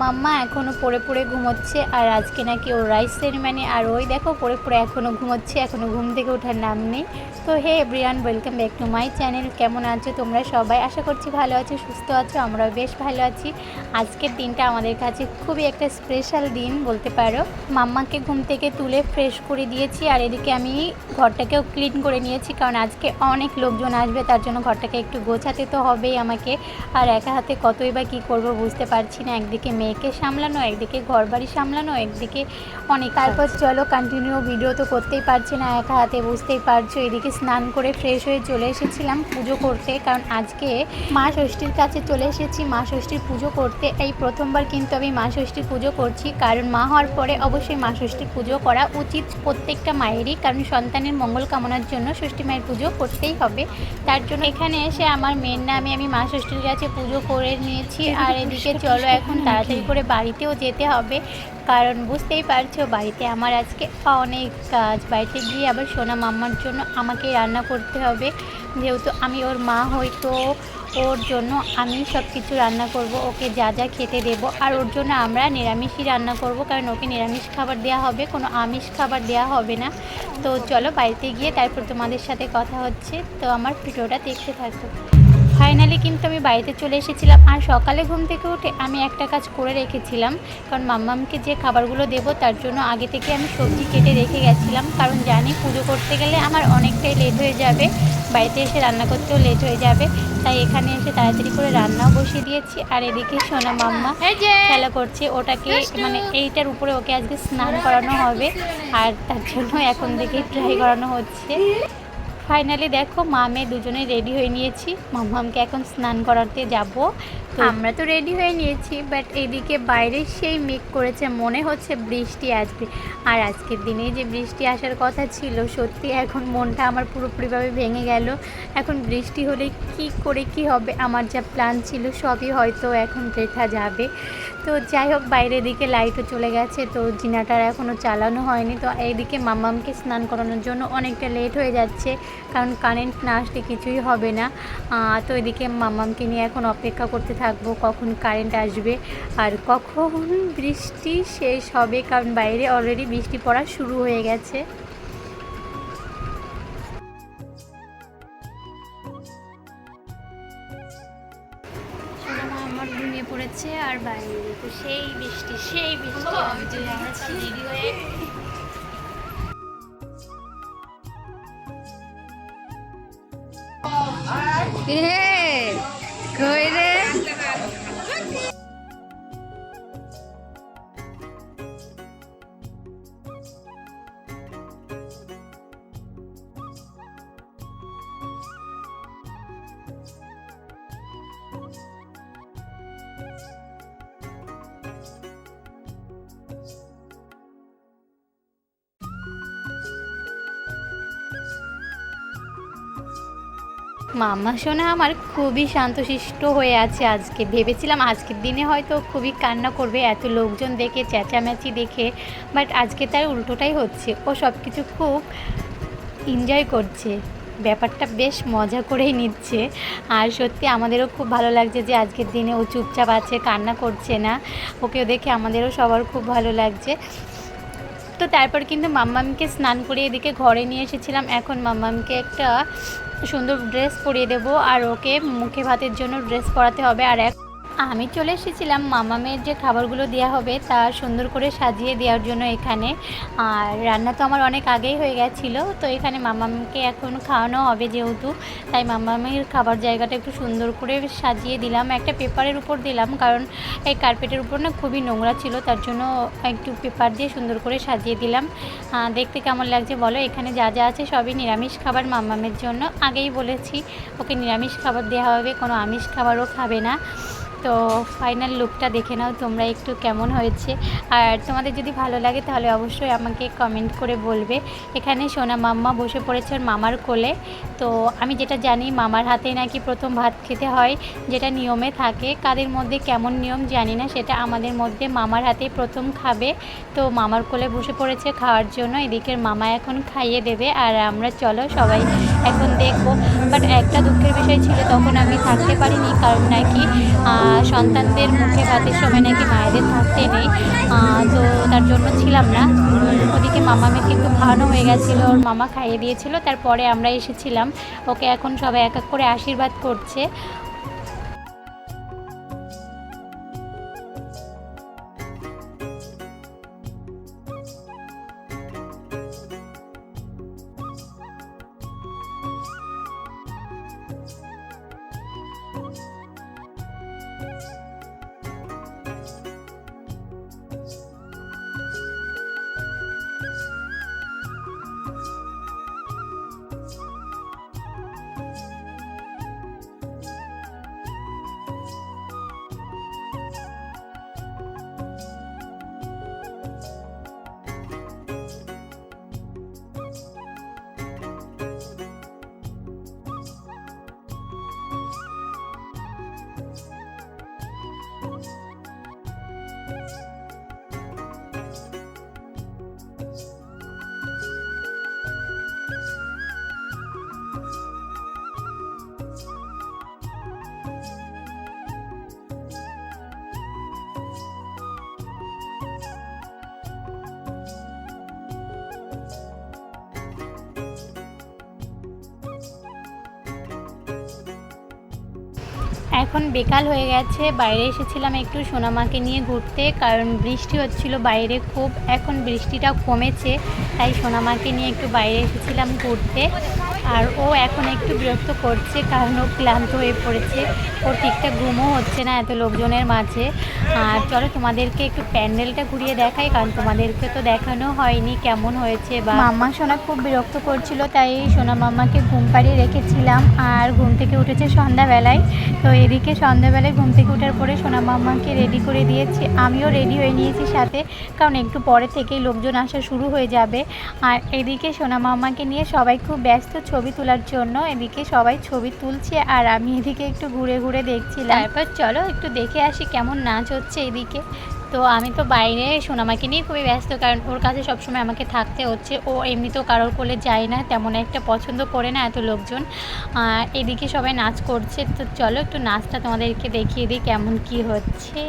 মাম্মা এখনও পড়ে পড়ে ঘুমোচ্ছে আর আজকে নাকি ওর রাইস সেরিমানি আর ওই দেখো পড়ে পড়ে এখনও ঘুমোচ্ছে এখনও ঘুম থেকে ওঠার নাম নেই। তো hey everyone welcome back to my channel কেমন আছো তোমরা সবাই? আশা করছি ভালো আছো, সুস্থ আছো, আমরাও বেশ ভালো আছি। আজকের দিনটা আমাদের কাছে খুবই একটা স্পেশাল দিন বলতে পারো। মাম্মাকে ঘুম থেকে তুলে ফ্রেশ করে দিয়েছি আর এদিকে আমি ঘরটাকেও ক্লিন করে নিয়েছি কারণ আজকে অনেক লোকজন আসবে, তার জন্য ঘরটাকে একটু গোছাতে তো হবেই আমাকে। আর একা হাতে কতই বা কী করব বুঝতে পারছি না, একদিকে মেয়েকে সামলানো একদিকে ঘর বাড়ি সামলানো একদিকে অনেক তারপর চলো কন্টিনিউ ভিডিও তো করতেই পারছি না একা হাতে বুঝতেই পারছ এদিকে স্নান করে ফ্রেশ হয়ে চলে এসেছিলাম পুজো করতে কারণ আজকে মা ষষ্ঠীর কাছে চলে এসেছি। মা ষষ্ঠীর পুজো করতে এই প্রথমবার কিন্তু আমি মা ষষ্ঠীর পুজো করছি কারণ মা হওয়ার পরে অবশ্যই মা ষষ্ঠীর পুজো করা উচিত প্রত্যেকটা মায়েরই কারণ সন্তানের মঙ্গল কামনার জন্য ষষ্ঠী মায়ের পুজো করতেই হবে। তার জন্য এখানে এসে আমার মেয়ের নামে আমি মা ষষ্ঠীর কাছে পুজো করে নিয়েছি আর এদিকে চলো এখন তাড়াতাড়ি করে বাড়িতেও যেতে হবে। কারণ বুঝতেই পারছ, বাড়িতে আমার আজকে অনেক কাজ। বাড়িতে গিয়ে আবার সোনা মাম্মার জন্য আমাকে রান্না করতে হবে। যেহেতু আমি ওর মা হয়তো ওর জন্য আমি সব কিছু রান্না করব। ওকে যা যা খেতে দেবো। আর ওর জন্য আমরা নিরামিষই রান্না করব। কারণ ওকে নিরামিষ খাবার দেওয়া হবে, কোনো আমিষ খাবার দেওয়া হবে না। তো চলো বাড়িতে গিয়ে তারপর তোমাদের সাথে কথা হচ্ছে। তো আমার ভিডিওটা দেখতে থাকো। ফাইনালি কিন্তু আমি বাড়িতে চলে এসেছিলাম। আর সকালে ঘুম থেকে উঠে আমি একটা কাজ করে রেখেছিলাম। কারণ মাম্মামকে যে খাবারগুলো দেবো তার জন্য আগে থেকে আমি সবজি কেটে রেখে গেছিলাম। কারণ জানি পুজো করতে গেলে আমার অনেকটাই লেট হয়ে যাবে। বাড়িতে এসে রান্না করতেও লেট হয়ে যাবে। তাই এখানে এসে তাড়াতাড়ি করে রান্নাও বসিয়ে দিয়েছি। আর এদিকে সোনা মাম্মা খেলা করছে। ওটাকে মানে এইটার উপরে ওকে আজকে স্নান করানো হবে। আর তার জন্য এখন থেকেই ট্রাই করানো হচ্ছে। ফাইনালি দেখো, মা, মেয়ে দুজনে রেডি হয়ে নিয়েছি। মাম্মামকে এখন স্নান করাতে যাব। আমরা তো রেডি হয়ে নিয়েছি বাট এদিকে বাইরে সেই মেঘ করেছে, মনে হচ্ছে বৃষ্টি আসবে। আর আজকের দিনে যে বৃষ্টি আসার কথা ছিল, সত্যি এখন মনটা আমার পুরোপুরিভাবে ভেঙে গেল। এখন বৃষ্টি হলে কি করে কি হবে, আমার যা প্ল্যান ছিল, সবই হয়তো এখন দেখা যাবে। তো যাই হোক, বাইরের দিকে লাইটও চলে গেছে, তো জিনাটার এখনও চালানো হয়নি। তো এইদিকে মামামকে স্নান করানোর জন্য অনেকটা লেট হয়ে যাচ্ছে। কারণ কারেন্ট না আসলে কিছুই হবে না। তো এদিকে মাম্মামকে নিয়ে এখন অপেক্ষা করতে থাকব কখন কারেন্ট আসবে আর কখন বৃষ্টি শেষ হবে কারণ বাইরে অলরেডি বৃষ্টি পড়া শুরু হয়ে গেছে। আমার ঘুমিয়ে পড়েছে আর বাইরে তো সেই বৃষ্টি সেই বৃষ্টি। আমি রেডি হয়ে Yeah. মাম্মা সোনা আমার খুবই শান্তশিষ্ট হয়ে আছে আজকে। ভেবেছিলাম আজকের দিনে হয়তো খুবই কান্না করবে, এত লোকজন দেখে, চেঁচামেচি দেখে বাট আজকে তার উল্টোটাই হচ্ছে। ও সব কিছু খুব এনজয় করছে। ব্যাপারটা বেশ মজা করেই নিচ্ছে। আর সত্যি আমাদেরও খুব ভালো লাগছে যে আজকের দিনে ও চুপচাপ আছে, কান্না করছে না। ওকে দেখে আমাদেরও সবার খুব ভালো লাগছে। তো তারপর কিন্তু মাম্মামকে স্নান করিয়ে এদিকে ঘরে নিয়ে এসেছিলাম। এখন মাম্মামকে একটা সুন্দর ড্রেস পরিয়ে দেবো আর ওকে মুখে ভাতের জন্য ড্রেস পরাতে হবে। আর এক আমি চলে এসেছিলাম মামামের যে খাবারগুলো দেওয়া হবে তা সুন্দর করে সাজিয়ে দেওয়ার জন্য এখানে। আর রান্না তো আমার অনেক আগেই হয়ে গেছিল, তো এখানে মামামকে এখন খাওয়ানো হবে যেহেতু। তাই মামামের খাবার জায়গাটা একটু সুন্দর করে সাজিয়ে দিলাম। একটা পেপারের উপর দিলাম, কারণ এই কার্পেটের উপর না খুবই নোংরা ছিল, তার জন্য একটু পেপার দিয়ে সুন্দর করে সাজিয়ে দিলাম। দেখতে কেমন লাগছে বলো? এখানে যা যা আছে সবই নিরামিষ খাবার মামামের জন্য। আগেই বলেছি, ওকে নিরামিষ খাবার দেওয়া হবে, কোনো আমিষ খাবারও খাবে না। তো ফাইনাল লুকটা দেখে নাও, তোমরা একটু কেমন হয়েছে। আর তোমাদের যদি ভালো লাগে তাহলে অবশ্যই আমাকে কমেন্ট করে বলবে। এখানে সোনা মাম্মা বসে পড়েছে ওর মামার কোলে। তো আমি যেটা জানি, মামার হাতে নাকি প্রথম ভাত খেতে হয়, যেটা নিয়মে থাকে। কাদের মধ্যে কেমন নিয়ম জানি না, সেটা আমাদের মধ্যে মামার হাতে প্রথম খাবে। তো মামার কোলে বসে পড়েছে খাওয়ার জন্য, এদিকের মামা এখন খাইয়ে দেবে। আর আমরা চলো সবাই এখন দেখব। বাট একটা দুঃখের বিষয় ছিল, তখন আমি থাকতে পারিনি, কারণ নাকি সন্তানদের মুখে ভাতের সময় নাকি মায়েদের থাকতে নেই। তো তার জন্য ছিলাম না। ওদিকে মামা মামাকে কিন্তু খাওয়ানো হয়ে গেছিল, ওর মামা খাইয়ে দিয়েছিল। তারপরে আমরা এসেছিলাম। ওকে এখন সবাই এক এক করে আশীর্বাদ করছে। এখন বিকাল হয়ে গেছে, বাইরে এসেছিলাম একটু সোনামাকে নিয়ে ঘুরতে, কারণ বৃষ্টি হচ্ছিল বাইরে খুব, এখন বৃষ্টিটা কমেছে, তাই সোনামাকে নিয়ে একটু বাইরে এসেছিলাম ঘুরতে। আর ও এখন একটু বিরক্ত করছে কারণ ও ক্লান্ত হয়ে পড়েছে। ওর ঠিকঠাক ঘুমও হচ্ছে না এত লোকজনের মাঝে। আর চলো তোমাদেরকে একটু প্যান্ডেলটা ঘুরিয়ে দেখাই, কারণ তোমাদেরকে তো দেখানো হয়নি কেমন হয়েছে বা মাম্মা সোনা খুব বিরক্ত করছিল, তাই সোনা মাম্মাকে ঘুম পাড়িয়ে রেখেছিলাম। আর ঘুম থেকে উঠেছে সন্ধ্যাবেলায়। তো এদিকে সন্ধ্যাবেলায় ঘুম থেকে ওঠার পরে সোনা মাম্মাকে রেডি করে দিয়েছি। আমিও রেডি হয়ে নিয়েছি সাথে, কারণ একটু পরে থেকেই লোকজন আসা শুরু হয়ে যাবে। আর এদিকে সোনা মাম্মাকে নিয়ে সবাই খুব ব্যস্ত ছবি তোলার জন্য এদিকে সবাই ছবি তুলছে আর আমি এদিকে একটু ঘুরে ঘুরে দেখছিলাম। তারপর চলো একটু দেখে আসি কেমন নাচ হচ্ছে এদিকে। তো আমি তো বাইরে সোনামাকে নিয়ে খুবই ব্যস্ত কারণ ওর কাছে সবসময় আমাকে থাকতে হচ্ছে। ও এমনিতেও কারোর কোলে যায় না, তেমন একটা পছন্দ করে না এত লোকজন। আর এদিকে সবাই নাচ করছে। তো চলো একটু নাচটা তোমাদেরকে দেখিয়ে দিই কেমন কি হচ্ছে।